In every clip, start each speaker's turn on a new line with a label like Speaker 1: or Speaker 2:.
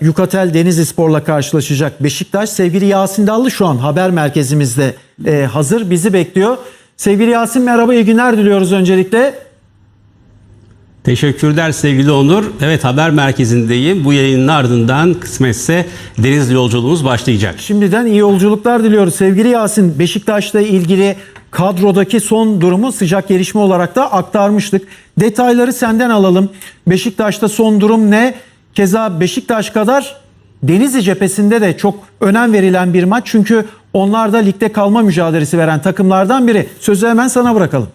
Speaker 1: Yukatel Denizli Spor'la karşılaşacak Beşiktaş. Sevgili Yasin Dallı şu an haber merkezimizde e, hazır bizi bekliyor. Sevgili Yasin merhaba iyi günler diliyoruz öncelikle.
Speaker 2: Teşekkürler sevgili Onur. Evet haber merkezindeyim. Bu yayının ardından kısmetse Denizli yolculuğumuz başlayacak.
Speaker 1: Şimdiden iyi yolculuklar diliyoruz. Sevgili Yasin Beşiktaş'la ilgili kadrodaki son durumu sıcak gelişme olarak da aktarmıştık. Detayları senden alalım. Beşiktaş'ta son durum ne? Keza Beşiktaş kadar Denizli cephesinde de çok önem verilen bir maç. Çünkü onlar da ligde kalma mücadelesi veren takımlardan biri. Sözü hemen sana bırakalım.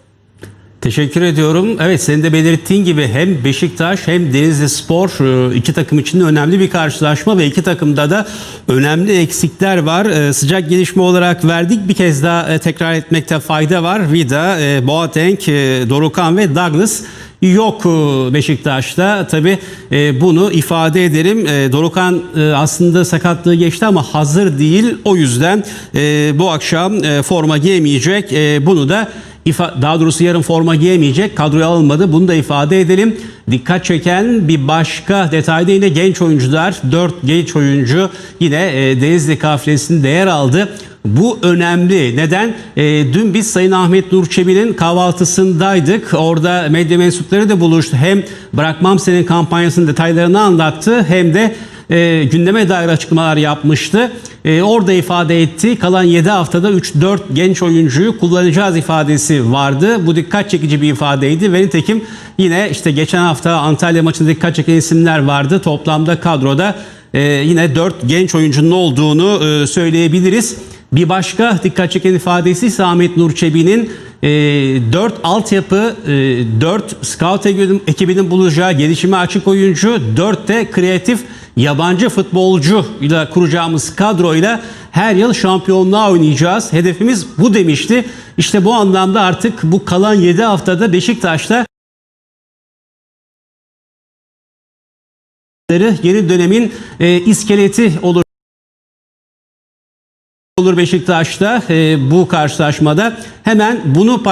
Speaker 2: Teşekkür ediyorum. Evet senin de belirttiğin gibi hem Beşiktaş hem Denizli Spor e, iki takım için de önemli bir karşılaşma ve iki takımda da önemli eksikler var. E, Sıcak gelişme olarak verdik. Bir kez daha e, tekrar etmekte fayda var. Vida, Boateng, Dorukan ve Douglas yok e, Beşiktaş'ta. Tabi bunu ifade ederim. E, Dorukan e, aslında sakatlığı geçti ama hazır değil. O yüzden e, bu akşam e, forma giyemeyecek. E, Bunu da daha doğrusu yarın forma giyemeyecek. Kadroya alınmadı. Bunu da ifade edelim. Dikkat çeken bir başka detayda yine genç oyuncular. 4 genç oyuncu yine e, Denizli kafilesinde yer aldı. Bu önemli. Neden? E, dün biz Sayın Ahmet Nur Çebi'nin kahvaltısındaydık. Orada medya mensupları da buluştu. Hem Bırakmam Senin kampanyasının detaylarını anlattı hem de e, gündeme dair açıklamalar yapmıştı. E, orada ifade etti. Kalan 7 haftada 3-4 genç oyuncuyu kullanacağız ifadesi vardı. Bu dikkat çekici bir ifadeydi. Ve nitekim yine işte geçen hafta Antalya maçında dikkat çeken isimler vardı. Toplamda kadroda e, yine 4 genç oyuncunun olduğunu e, söyleyebiliriz. Bir başka dikkat çeken ifadesi ise Ahmet Nur Çebi'nin e, 4 altyapı, e, 4 scout ekibinin bulacağı gelişime açık oyuncu, 4 de kreatif yabancı futbolcu ile kuracağımız kadroyla her yıl şampiyonluğa oynayacağız. Hedefimiz bu demişti. İşte bu anlamda artık bu kalan 7 haftada Beşiktaş'ta yeni dönemin e, iskeleti olur olur Beşiktaş'ta e, bu karşılaşmada. Hemen bunu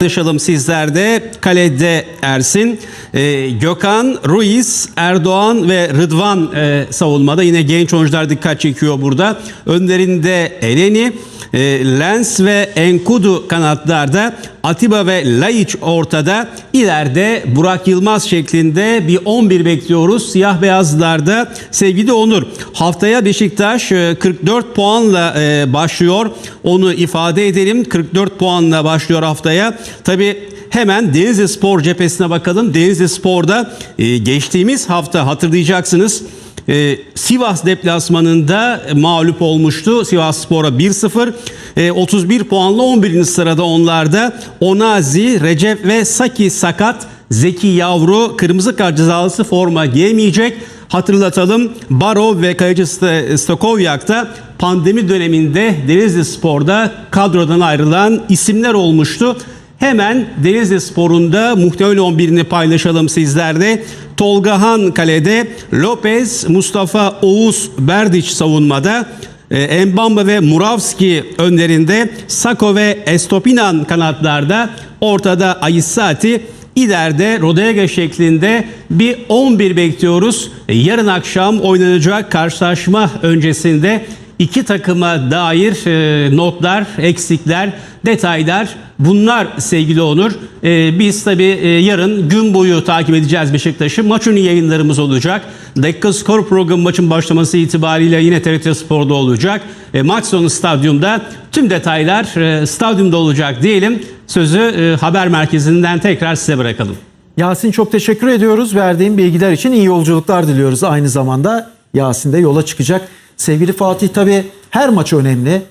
Speaker 2: paylaşalım sizlerde. Kalede Ersin, e, Gökhan, Ruiz, Erdoğan ve Rıdvan e, savunmada. Yine genç oyuncular dikkat çekiyor burada. Önlerinde Eleni, e, Lens ve Enkudu kanatlarda. Atiba ve Laiç ortada. İleride Burak Yılmaz şeklinde bir 11 bekliyoruz. Siyah beyazlarda sevgili Onur. Haftaya Beşiktaş e, 44 puanla e, başlıyor. Onu ifade edelim. 44 puanla başlıyor haftaya. Tabi hemen Denizli Spor cephesine bakalım. Denizli Spor'da e, geçtiğimiz hafta hatırlayacaksınız. Ee, Sivas deplasmanında mağlup olmuştu. Sivas Spor'a 1-0. Ee, 31 puanla 11. sırada onlarda. Onazi, Recep ve Saki sakat. Zeki Yavru kırmızı kart cezalısı forma giyemeyecek. Hatırlatalım Barov ve Kayıcı St- Stokovyak da pandemi döneminde Denizli Spor'da kadrodan ayrılan isimler olmuştu. Hemen Denizli Spor'unda muhtemel 11'ini paylaşalım sizlerle. Tolgahan kalede, Lopez, Mustafa Oğuz, Berdiç savunmada. Embamba ve Muravski önlerinde, Sako ve Estopinan kanatlarda, ortada Ayissati, İleride Rodega şeklinde bir 11 bekliyoruz. Yarın akşam oynanacak karşılaşma öncesinde iki takıma dair e, notlar, eksikler, detaylar bunlar sevgili Onur. E, biz tabi yarın gün boyu takip edeceğiz Beşiktaş'ı. Maç önü yayınlarımız olacak. Dakika skor programı maçın başlaması itibariyle yine TRT Spor'da olacak. E, maç sonu stadyumda tüm detaylar e, stadyumda olacak diyelim. Sözü e, haber merkezinden tekrar size bırakalım.
Speaker 1: Yasin çok teşekkür ediyoruz. Verdiğin bilgiler için iyi yolculuklar diliyoruz. Aynı zamanda Yasin de yola çıkacak. Sevgili Fatih tabii her maç önemli.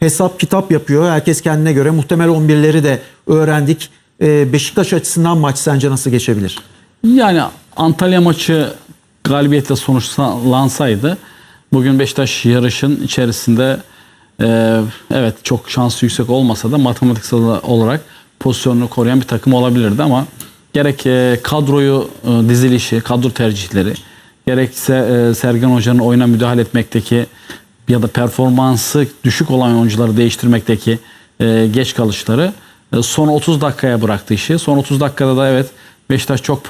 Speaker 1: Hesap kitap yapıyor. Herkes kendine göre. Muhtemel 11'leri de öğrendik. Ee, Beşiktaş açısından maç sence nasıl geçebilir?
Speaker 3: Yani Antalya maçı galibiyetle sonuçlansaydı bugün Beşiktaş yarışın içerisinde e, evet çok şansı yüksek olmasa da matematiksel olarak pozisyonunu koruyan bir takım olabilirdi ama gerek e, kadroyu e, dizilişi, kadro tercihleri gerekse e, Sergen Hoca'nın oyuna müdahale etmekteki ya da performansı düşük olan oyuncuları değiştirmekteki e, geç kalışları e, son 30 dakikaya bıraktı işi. Son 30 dakikada da evet Beşiktaş çok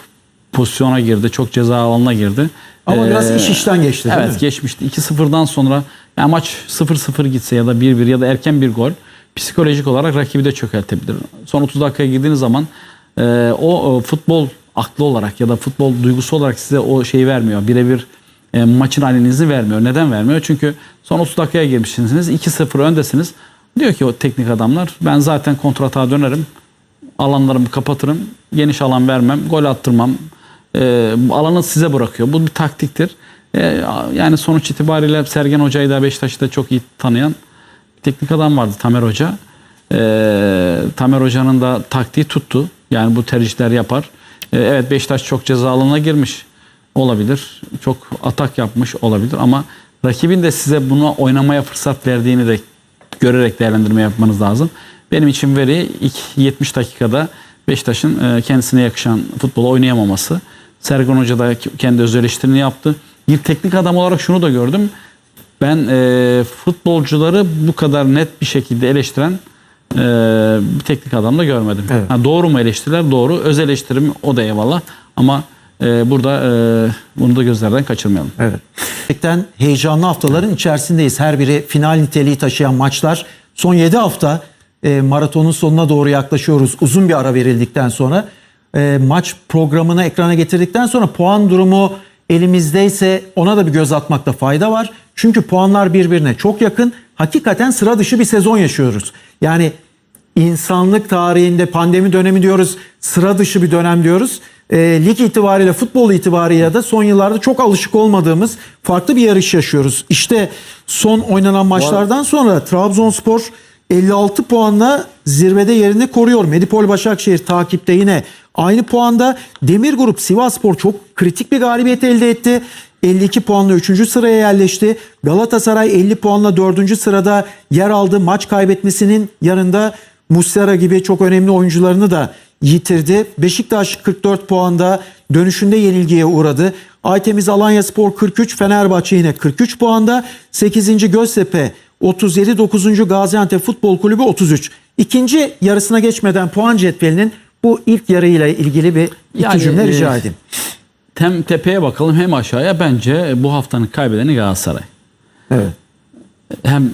Speaker 3: pozisyona girdi. Çok ceza alanına girdi.
Speaker 1: Ama biraz
Speaker 3: Ee,
Speaker 1: iş işten geçti
Speaker 3: Evet
Speaker 1: mi?
Speaker 3: geçmişti. 2-0'dan sonra yani maç 0-0 gitse ya da 1-1 ya da erken bir gol psikolojik olarak rakibi de çökertebilir. Son 30 dakikaya girdiğiniz zaman e, o e, futbol aklı olarak ya da futbol duygusu olarak size o şeyi vermiyor. Birebir e, maçın halinizi vermiyor. Neden vermiyor? Çünkü son 30 dakikaya girmişsiniz. 2-0 öndesiniz. Diyor ki o teknik adamlar ben zaten kontratağa dönerim. Alanlarımı kapatırım. Geniş alan vermem. Gol attırmam. E, alanı size bırakıyor. Bu bir taktiktir. E, yani sonuç itibariyle Sergen Hoca'yı da Beşiktaş'ı da çok iyi tanıyan teknik adam vardı Tamer Hoca. E, Tamer Hoca'nın da taktiği tuttu. Yani bu tercihler yapar. E, evet Beşiktaş çok ceza alanına girmiş olabilir. Çok atak yapmış olabilir ama rakibin de size buna oynamaya fırsat verdiğini de görerek değerlendirme yapmanız lazım. Benim için veri ilk 70 dakikada Beşiktaş'ın e, kendisine yakışan futbolu oynayamaması. Sergen Hoca da kendi öz eleştirini yaptı. Bir teknik adam olarak şunu da gördüm. Ben e, futbolcuları bu kadar net bir şekilde eleştiren e, bir teknik adam da görmedim.
Speaker 1: Evet.
Speaker 3: Ha, doğru mu eleştiriler? Doğru. Öz eleştirim o da eyvallah. Ama e, burada e, bunu da gözlerden kaçırmayalım.
Speaker 1: Evet. Gerçekten heyecanlı haftaların içerisindeyiz. Her biri final niteliği taşıyan maçlar. Son 7 hafta e, maratonun sonuna doğru yaklaşıyoruz. Uzun bir ara verildikten sonra e, maç programını ekrana getirdikten sonra puan durumu elimizdeyse ona da bir göz atmakta fayda var. Çünkü puanlar birbirine çok yakın. Hakikaten sıra dışı bir sezon yaşıyoruz. Yani insanlık tarihinde pandemi dönemi diyoruz, sıra dışı bir dönem diyoruz. E, lig itibariyle, futbol itibariyle de son yıllarda çok alışık olmadığımız farklı bir yarış yaşıyoruz. İşte son oynanan maçlardan sonra Trabzonspor 56 puanla zirvede yerini koruyor. Medipol Başakşehir takipte yine aynı puanda. Demir Grup Sivasspor çok kritik bir galibiyet elde etti. 52 puanla 3. sıraya yerleşti. Galatasaray 50 puanla 4. sırada yer aldı. Maç kaybetmesinin yanında Muslera gibi çok önemli oyuncularını da yitirdi. Beşiktaş 44 puanda dönüşünde yenilgiye uğradı. Aytemiz Alanya Spor 43, Fenerbahçe yine 43 puanda. 8. Göztepe 37, 9. Gaziantep Futbol Kulübü 33. İkinci yarısına geçmeden puan cetvelinin bu ilk yarıyla ilgili bir iki
Speaker 3: Yani,
Speaker 1: cümle
Speaker 3: e,
Speaker 1: rica edeyim.
Speaker 3: Hem tepeye bakalım hem aşağıya. Bence bu haftanın kaybedeni Galatasaray.
Speaker 1: Evet.
Speaker 3: Hem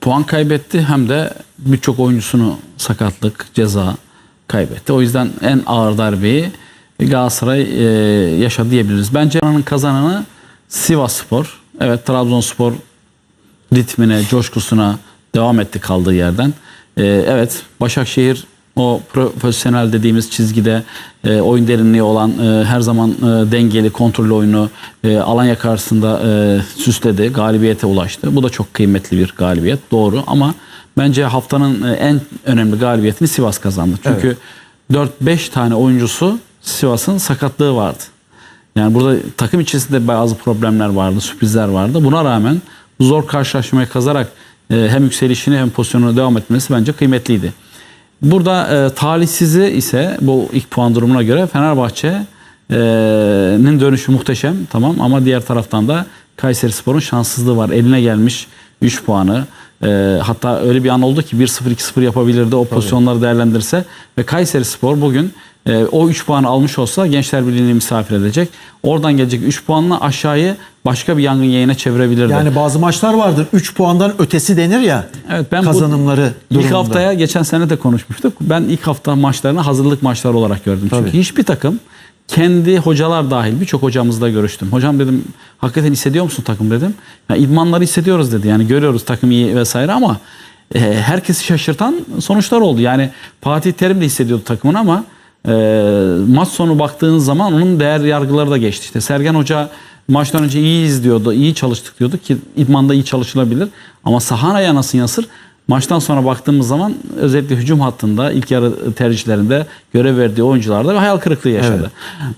Speaker 3: puan kaybetti hem de birçok oyuncusunu sakatlık, ceza kaybetti. O yüzden en ağır darbeyi Galatasaray e, yaşadı diyebiliriz. Bence oranın kazananı Sivasspor. Evet Trabzonspor ritmine, coşkusuna devam etti kaldığı yerden. Ee, evet Başakşehir o profesyonel dediğimiz çizgide e, oyun derinliği olan e, her zaman e, dengeli kontrollü oyunu e, Alanya karşısında e, süsledi. Galibiyete ulaştı. Bu da çok kıymetli bir galibiyet. Doğru ama bence haftanın e, en önemli galibiyetini Sivas kazandı. Çünkü 4-5 tane oyuncusu Sivas'ın sakatlığı vardı. Yani burada takım içerisinde bazı problemler vardı, sürprizler vardı. Buna rağmen zor karşılaşmayı kazarak e, hem yükselişini hem pozisyonuna devam etmesi bence kıymetliydi. Burada e, talihsizi ise bu ilk puan durumuna göre Fenerbahçe'nin dönüşü muhteşem tamam ama diğer taraftan da Kayseri Spor'un şanssızlığı var. Eline gelmiş 3 puanı. E, hatta öyle bir an oldu ki 1-0 2-0 yapabilirdi o pozisyonları değerlendirse ve Kayseri Spor bugün e, o 3 puanı almış olsa Gençler Birliği'ni misafir edecek. Oradan gelecek 3 puanla aşağıyı başka bir yangın yayına çevirebilirdi.
Speaker 1: Yani bazı maçlar vardır 3 puandan ötesi denir ya
Speaker 3: Evet ben
Speaker 1: kazanımları
Speaker 3: bu ilk
Speaker 1: durumunda.
Speaker 3: haftaya geçen sene de konuşmuştuk. Ben ilk hafta maçlarını hazırlık maçları olarak gördüm.
Speaker 1: Tabii.
Speaker 3: Çünkü hiçbir takım kendi hocalar dahil birçok hocamızla görüştüm. Hocam dedim hakikaten hissediyor musun takım dedim. Ya idmanları hissediyoruz dedi. Yani görüyoruz takım iyi vesaire ama e, herkesi şaşırtan sonuçlar oldu. Yani Fatih Terim de hissediyordu takımın ama e, maç sonu baktığınız zaman onun değer yargıları da geçti. İşte Sergen Hoca maçtan önce iyi izliyordu, iyi çalıştık diyordu ki idmanda iyi çalışılabilir. Ama sahana yanasın yasır Maçtan sonra baktığımız zaman özellikle hücum hattında ilk yarı tercihlerinde görev verdiği oyuncularda bir hayal kırıklığı yaşadı.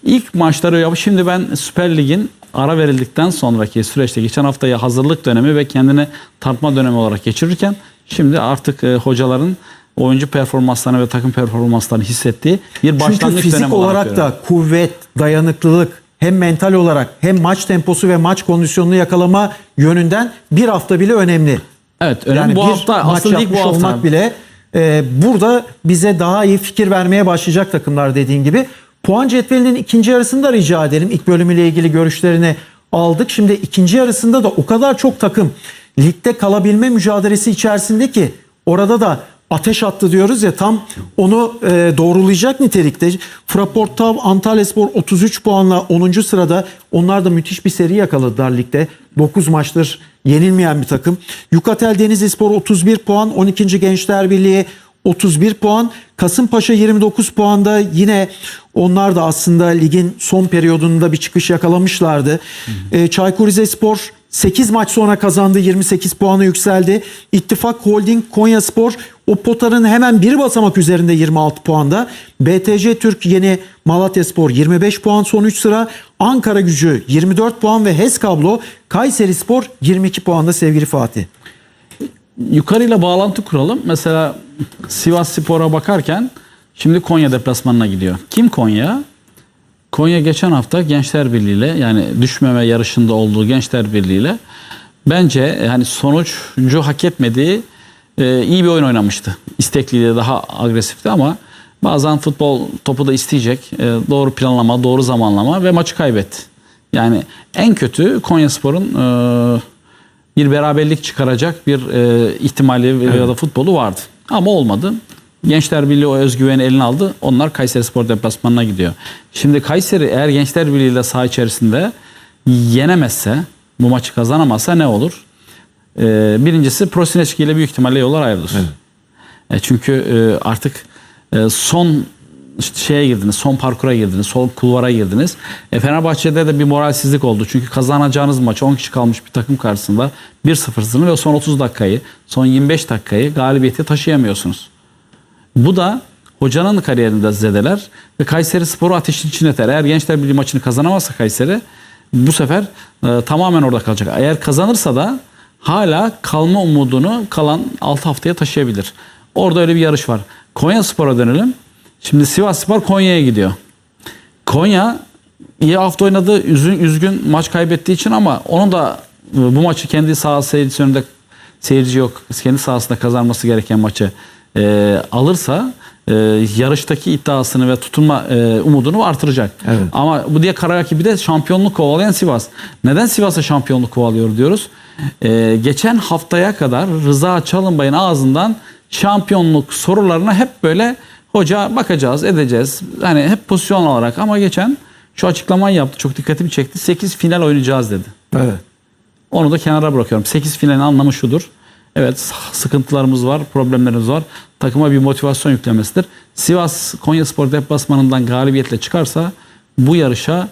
Speaker 3: İlk maçları yap. Şimdi ben Süper Lig'in ara verildikten sonraki süreçte geçen haftaya hazırlık dönemi ve kendini tartma dönemi olarak geçirirken şimdi artık e, hocaların oyuncu performanslarını ve takım performanslarını hissettiği bir başlangıç
Speaker 1: Çünkü fizik
Speaker 3: dönemi
Speaker 1: olarak
Speaker 3: görüyorum.
Speaker 1: da kuvvet, dayanıklılık hem mental olarak hem maç temposu ve maç kondisyonunu yakalama yönünden bir hafta bile önemli.
Speaker 3: Evet, önemli.
Speaker 1: Yani
Speaker 3: bu hafta asıl lig bu hafta.
Speaker 1: olmak bile e, burada bize daha iyi fikir vermeye başlayacak takımlar dediğin gibi. Puan cetvelinin ikinci yarısını da rica edelim. İlk bölümüyle ilgili görüşlerini aldık. Şimdi ikinci yarısında da o kadar çok takım ligde kalabilme mücadelesi içerisinde ki orada da ateş attı diyoruz ya tam onu e, doğrulayacak nitelikte. Fraport Tav Antalyaspor 33 puanla 10. sırada. Onlar da müthiş bir seri yakaladılar ligde. 9 maçtır yenilmeyen bir takım. Yukatel Denizlispor 31 puan, 12. Gençler Birliği 31 puan. Kasımpaşa 29 puanda yine onlar da aslında ligin son periyodunda bir çıkış yakalamışlardı. Ee, Çaykur Rizespor 8 maç sonra kazandı 28 puanı yükseldi. İttifak Holding Konyaspor o potanın hemen bir basamak üzerinde 26 puanda. BTC Türk yeni Malatyaspor 25 puan son 3 sıra. Ankara Gücü 24 puan ve HES Kablo Kayseri Spor 22 puanda sevgili Fatih.
Speaker 3: yukarıyla bağlantı kuralım. Mesela Sivas Spor'a bakarken şimdi Konya deplasmanına gidiyor. Kim Konya? Konya geçen hafta Gençler Birliği ile yani düşmeme yarışında olduğu Gençler Birliği ile bence yani sonucu hak etmediği e, iyi bir oyun oynamıştı. İstekliydi, daha agresifti ama bazen futbol topu da isteyecek. E, doğru planlama, doğru zamanlama ve maçı kaybetti. Yani en kötü Konyaspor'un e, bir beraberlik çıkaracak bir e, ihtimali ya da futbolu vardı. Ama olmadı. Gençler Birliği o özgüveni eline aldı. Onlar Kayseri Spor deplasmanına gidiyor. Şimdi Kayseri eğer Gençler Birliği ile saha içerisinde yenemezse, bu maçı kazanamazsa ne olur? E, birincisi Prosineçki ile büyük ihtimalle yollar ayrılır. E, çünkü e, artık e, son işte şeye girdiniz, son parkura girdiniz, son kulvara girdiniz. E, Fenerbahçe'de de bir moralsizlik oldu. Çünkü kazanacağınız maç 10 kişi kalmış bir takım karşısında 1-0'sını ve son 30 dakikayı, son 25 dakikayı galibiyete taşıyamıyorsunuz. Bu da hocanın kariyerinde zedeler ve Kayseri Sporu ateşin içine atar. Eğer Gençler Birliği maçını kazanamazsa Kayseri bu sefer e, tamamen orada kalacak. Eğer kazanırsa da hala kalma umudunu kalan 6 haftaya taşıyabilir. Orada öyle bir yarış var. Konya Spor'a dönelim. Şimdi Sivas Spor Konya'ya gidiyor. Konya iyi hafta oynadı. Üzgün, üzgün maç kaybettiği için ama onun da e, bu maçı kendi saha seyircisi önünde seyirci yok. Kendi sahasında kazanması gereken maçı e, alırsa e, yarıştaki iddiasını ve tutunma e, umudunu artıracak.
Speaker 1: Evet.
Speaker 3: Ama bu diye kara rakibi de şampiyonluk kovalayan Sivas. Neden Sivas'a şampiyonluk kovalıyor diyoruz? E, geçen haftaya kadar Rıza Çalınbay'ın ağzından şampiyonluk sorularına hep böyle hoca bakacağız, edeceğiz. Hani hep pozisyon olarak ama geçen şu açıklamayı yaptı. Çok dikkatimi çekti. 8 final oynayacağız dedi.
Speaker 1: Evet.
Speaker 3: Onu da kenara bırakıyorum. 8 finalin anlamı şudur. Evet sıkıntılarımız var, problemlerimiz var. Takıma bir motivasyon yüklemesidir. Sivas Konyaspor deplasmanından galibiyetle çıkarsa bu yarışa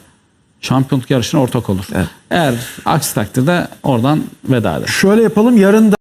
Speaker 3: şampiyonluk yarışına ortak olur.
Speaker 1: Evet.
Speaker 3: Eğer aksi takdirde oradan veda eder.
Speaker 1: Şöyle yapalım yarın da